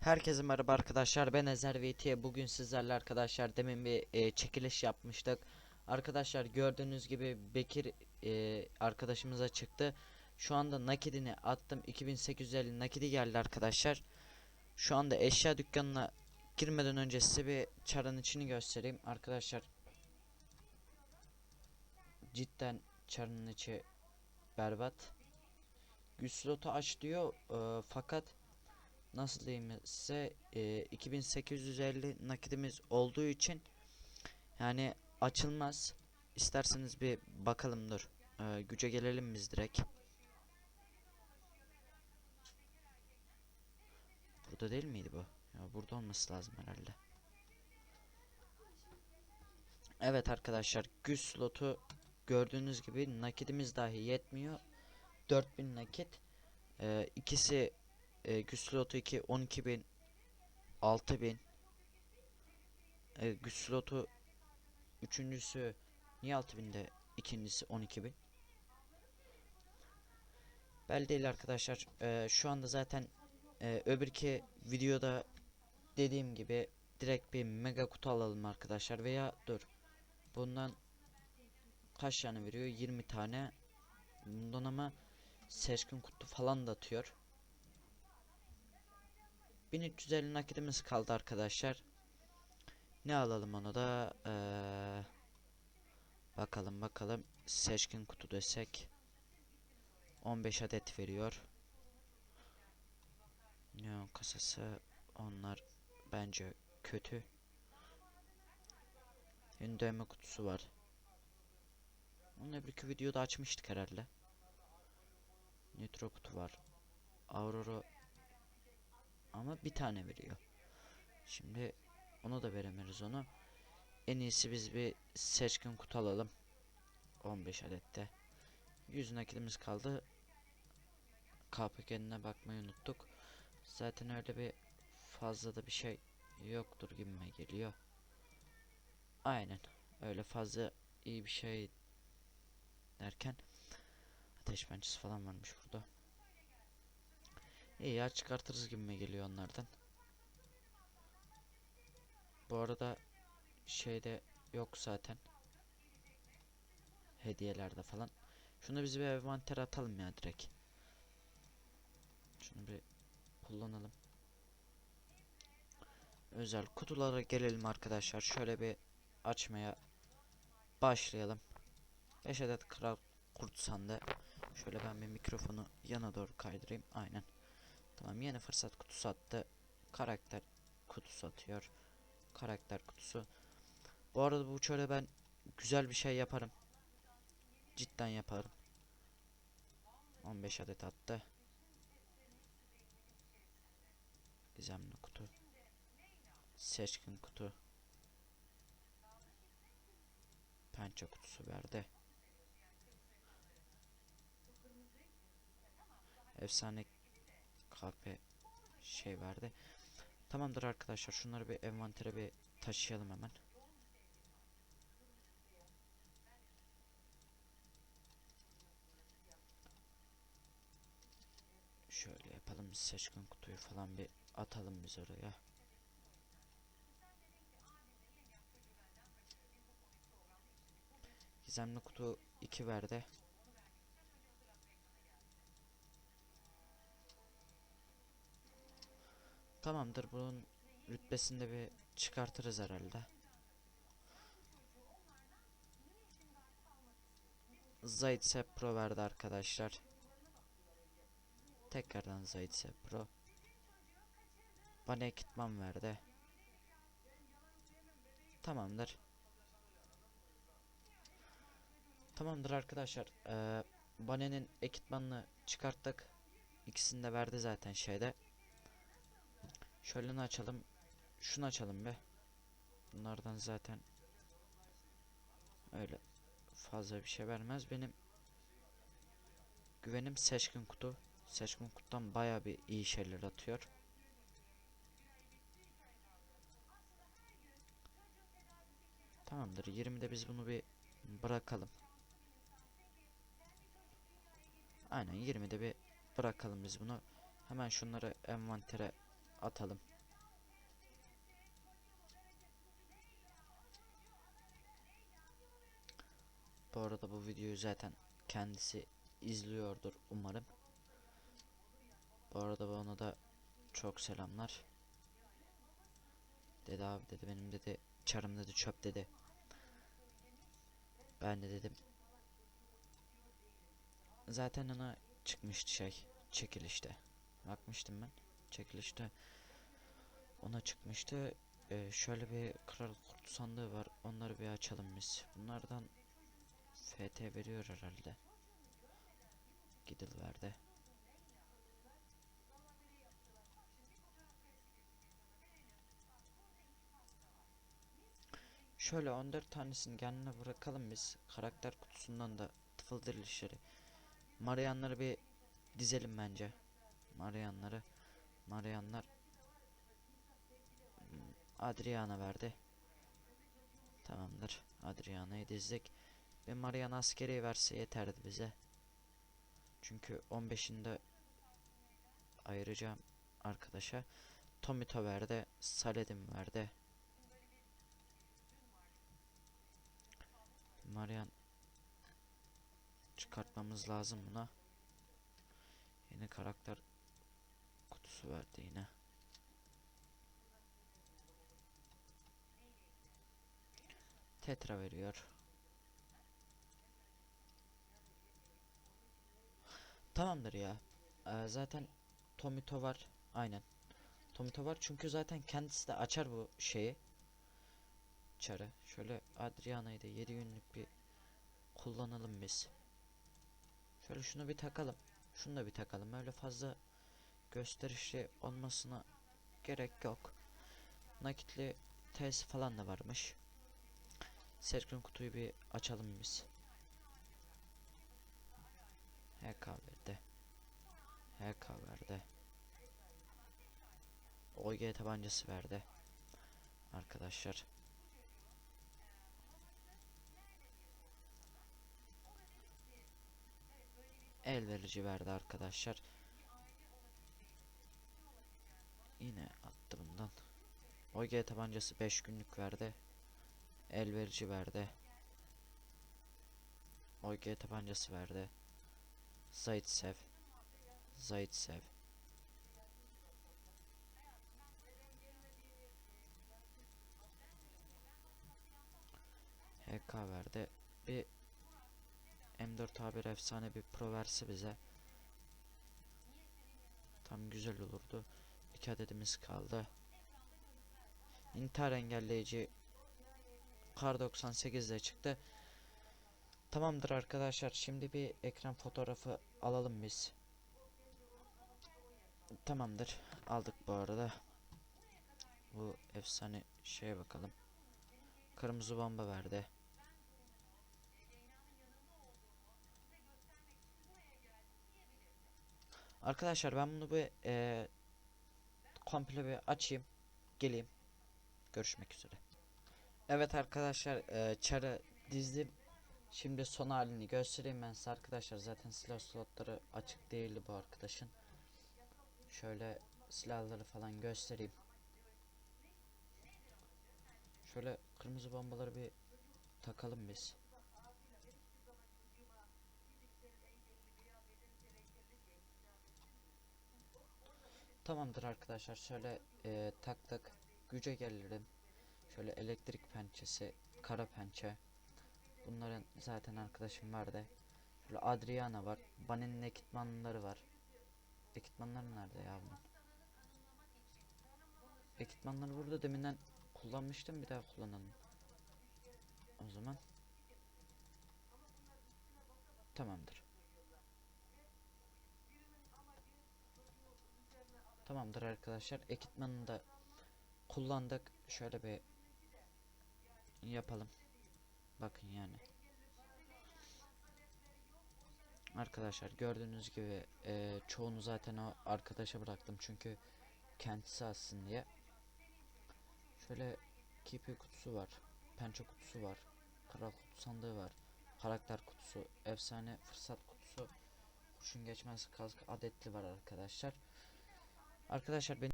Herkese merhaba arkadaşlar. Ben Ezer VT bugün sizlerle arkadaşlar demin bir e, çekiliş yapmıştık. Arkadaşlar gördüğünüz gibi Bekir e, arkadaşımıza çıktı. Şu anda nakidini attım. 2850 nakidi geldi arkadaşlar. Şu anda eşya dükkanına girmeden önce size bir çarın içini göstereyim. Arkadaşlar Cidden çarın içi berbat. Güç slotu aç diyor e, fakat nasıl diyeyim size e, 2850 nakidimiz olduğu için yani açılmaz. İsterseniz bir bakalım dur. E, güce gelelim biz direkt. Burada değil miydi bu? Ya burada olması lazım herhalde. Evet arkadaşlar güç slotu gördüğünüz gibi nakidimiz dahi yetmiyor. 4000 nakit. E, ikisi e, güç slotu 2 12000 6000 e, güç slotu üçüncüsü niye 6000'de ikincisi 12000 belli değil arkadaşlar. E, şu anda zaten e, öbürki videoda dediğim gibi direkt bir mega kutu alalım arkadaşlar. Veya dur bundan kaç tane veriyor? 20 tane. Bundan ama seçkin kutu falan da atıyor 1350 nakitimiz kaldı arkadaşlar. Ne alalım onu da eee, bakalım bakalım seçkin kutu desek 15 adet veriyor. Neon kasası onlar bence kötü. Dövme kutusu var. Onu öbürkü videoda açmıştık herhalde. Nitro kutu var. Aurora ama bir tane veriyor. Şimdi onu da veremeyiz onu. En iyisi biz bir seçkin kutu alalım. 15 adette. 100 nakitimiz kaldı. KPK'ne bakmayı unuttuk. Zaten öyle bir fazla da bir şey yoktur gibime geliyor. Aynen. Öyle fazla iyi bir şey derken ateş falan varmış burada. İyi ya çıkartırız gibime geliyor onlardan. Bu arada şeyde yok zaten. Hediyelerde falan. Şunu biz bir envantere atalım ya direkt. Şunu bir kullanalım. Özel kutulara gelelim arkadaşlar. Şöyle bir açmaya başlayalım. 5 adet kral kurt sandı. Şöyle ben bir mikrofonu yana doğru kaydırayım. Aynen. Tamam yeni fırsat kutusu attı. Karakter kutusu atıyor. Karakter kutusu. Bu arada bu şöyle ben güzel bir şey yaparım. Cidden yaparım. 15 adet attı. Gizemli kutu. Seçkin kutu. Pençe kutusu verdi. Efsane KP şey verdi. Tamamdır arkadaşlar şunları bir envantere bir taşıyalım hemen. Şöyle yapalım seçkin kutuyu falan bir atalım biz oraya. Gizemli kutu 2 verdi. Tamamdır bunun rütbesini de bir çıkartırız herhalde. Zaitse Pro verdi arkadaşlar. Tekrardan Zaitse Pro. Bana ekipman verdi. Tamamdır. Tamamdır arkadaşlar. Ee, Bane'nin ekipmanını çıkarttık. İkisini de verdi zaten şeyde. Şöyle açalım? Şunu açalım be. Bunlardan zaten öyle fazla bir şey vermez. Benim güvenim seçkin kutu. Seçkin kutudan baya bir iyi şeyler atıyor. Tamamdır. 20'de biz bunu bir bırakalım. Aynen 20'de bir bırakalım biz bunu. Hemen şunları envantere atalım. Bu arada bu videoyu zaten kendisi izliyordur umarım. Bu arada bana da çok selamlar. Dedi abi dedi benim dedi çarım dedi çöp dedi. Ben de dedim. Zaten ona çıkmıştı şey çekilişte. Bakmıştım ben çekilişte. Ona çıkmıştı. Ee, şöyle bir kral kurt sandığı var. Onları bir açalım biz. Bunlardan FT veriyor herhalde. Gidil verdi. Şöyle 14 tanesini kendine bırakalım biz. Karakter kutusundan da tıfıldırılışları. Marianları bir dizelim bence. Marianları. Marianlar. Hmm, Adriana verdi. Tamamdır. Adriana'yı dizdik. Bir Marian askeri verse yeterdi bize. Çünkü 15'inde ayıracağım arkadaşa. Tomito verdi. Saledin verdi. Marian çıkartmamız lazım buna. Yeni karakter kutusu verdi yine. Tetra veriyor. Tamamdır ya. Ee, zaten Tomito var. Aynen. Tomito var çünkü zaten kendisi de açar bu şeyi. Çarı. Şöyle Adriana'yı da 7 günlük bir kullanalım biz. Şöyle şunu bir takalım. Şunu da bir takalım. Öyle fazla gösterişli olmasına gerek yok. Nakitli test falan da varmış. Serkin kutuyu bir açalım biz. HK verdi. HK verdi. OG tabancası verdi. Arkadaşlar. El verici verdi arkadaşlar. Yine attı bundan. OG tabancası 5 günlük verdi. El verici verdi. OG tabancası verdi. Zaitsev. Zaitsev. HK verdi. Bir M4 A1 efsane bir pro verse bize. Tam güzel olurdu. İki adedimiz kaldı. İntihar engelleyici Kar 98 de çıktı. Tamamdır arkadaşlar. Şimdi bir ekran fotoğrafı alalım biz. Tamamdır. Aldık bu arada. Bu efsane şeye bakalım. Kırmızı bomba verdi. Arkadaşlar ben bunu bir eee komple bir açayım. Geleyim. Görüşmek üzere. Evet arkadaşlar eee çarı dizdim. Şimdi son halini göstereyim ben size arkadaşlar. Zaten silah slotları açık değildi bu arkadaşın. Şöyle silahları falan göstereyim. Şöyle kırmızı bombaları bir takalım biz. Tamamdır arkadaşlar. Şöyle eee taktık. Güce gelirim. Şöyle elektrik pençesi, kara pençe. Bunların zaten arkadaşım vardı. Şöyle Adriana var. Bunny'nin ekipmanları var. Ekipmanları nerede ya bunun? Ekipmanları burada deminden kullanmıştım bir daha kullanalım. O zaman Tamamdır. Tamamdır arkadaşlar. Ekipmanını da kullandık. Şöyle bir yapalım. Bakın yani. Arkadaşlar gördüğünüz gibi e, çoğunu zaten o arkadaşa bıraktım çünkü kendisi alsın diye. Şöyle KP kutusu var. Pençe kutusu var. Kral kutu sandığı var. Karakter kutusu, efsane fırsat kutusu, kurşun geçmez kask adetli var arkadaşlar. Arkadaşlar benim